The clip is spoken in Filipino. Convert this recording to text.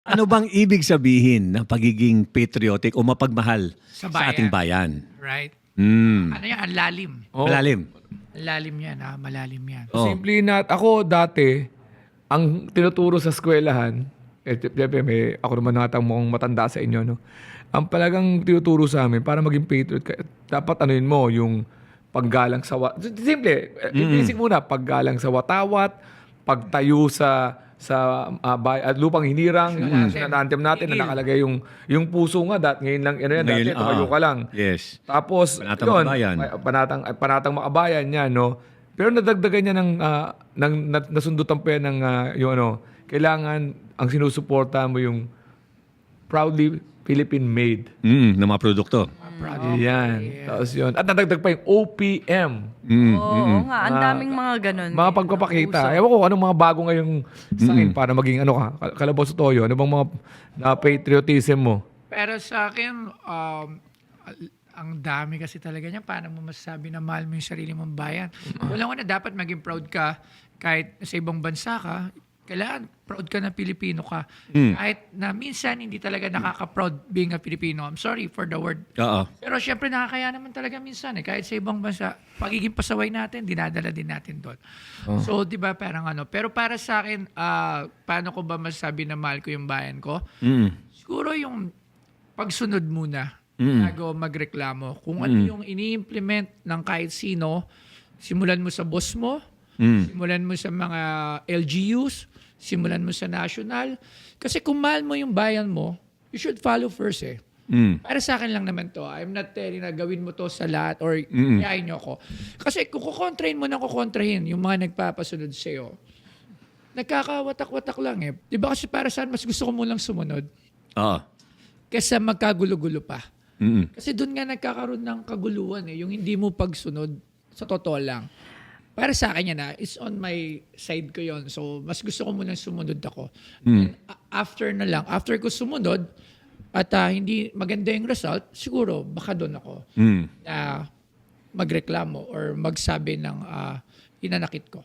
Ano bang ibig sabihin ng pagiging patriotic o mapagmahal Sa sa, bayan. ating bayan? Right? Mm. Ano yan? Ang lalim. Oo. Malalim. Ang lalim yan, ha? Malalim yan. Oh. Simply not, ako dati, ang tinuturo sa eskwelahan, eh, siyempre may, ako naman natang mukhang matanda sa inyo, no? Ang palagang tinuturo sa amin, para maging patriot, ka- dapat anuin mo, yung paggalang sa... Simple, basic muna, paggalang sa watawat, pagtayo sa sa ah, bay- at lupang hinirang, yung national anthem natin na nakalagay yung yung puso nga dat ngayon lang ano yan dati Ngayon, tumayo ah, ka lang Yes. tapos, Panatang yun, Makabayan. ay, panatang, panatang makabayan niya, no? Pero nadagdagan niya ng, ah, ng na- nasundutan pa yan ng, ah, yung ano, kailangan, ang sinusuporta mo yung proudly Philippine-made. Mm, ng mga produkto. Yan. Tapos yun. At nadagdag pa yung OPM. Mm. Oo nga, ang daming mga ganun. Mga pagpapakita. Ewan ko anong mga bago ngayong sign para maging ano ka, kal- kalabaw sa toyo. Ano bang mga na patriotism mo? Pero sa akin, um, al- ang dami kasi talaga niya. Paano mo masasabi na mahal mo yung sarili mong bayan? Walang una, dapat maging proud ka kahit sa ibang bansa ka. Kailangan proud ka na Pilipino ka. Kahit na minsan hindi talaga nakaka-proud being a Filipino. I'm sorry for the word. Oo. Pero syempre nakakaya naman talaga minsan eh. Kahit sa ibang bansa, pagiging pasaway natin, dinadala din natin doon. So, di ba, parang ano. Pero para sa akin, ah, paano ko ba masasabi na mahal ko yung bayan ko? Mm. Siguro yung pagsunod muna Mm. bago magreklamo. Kung ano yung ini-implement ng kahit sino, simulan mo sa boss mo, Mm. simulan mo sa mga LGUs, simulan mo sa national. Kasi kung mahal mo yung bayan mo, you should follow first eh. Mm. Para sa akin lang naman to. I'm not telling na gawin mo to sa lahat or Mm-mm. iyayin nyo ako. Kasi kung kukontrahin mo na kukontrahin yung mga nagpapasunod sa'yo, nagkakawatak-watak lang eh. Di ba kasi para saan mas gusto ko munang sumunod Oo. kesa magkagulo-gulo pa. Mm. Kasi doon nga nagkakaroon ng kaguluhan eh, yung hindi mo pagsunod sa totoo lang. Para sa akin yan na, it's on my side ko yon So, mas gusto ko munang sumunod ako. And a- after na lang, after ko sumunod, at ah, hindi maganda yung result, siguro baka doon ako Mm. na magreklamo or magsabi ng ah, inanakit ko.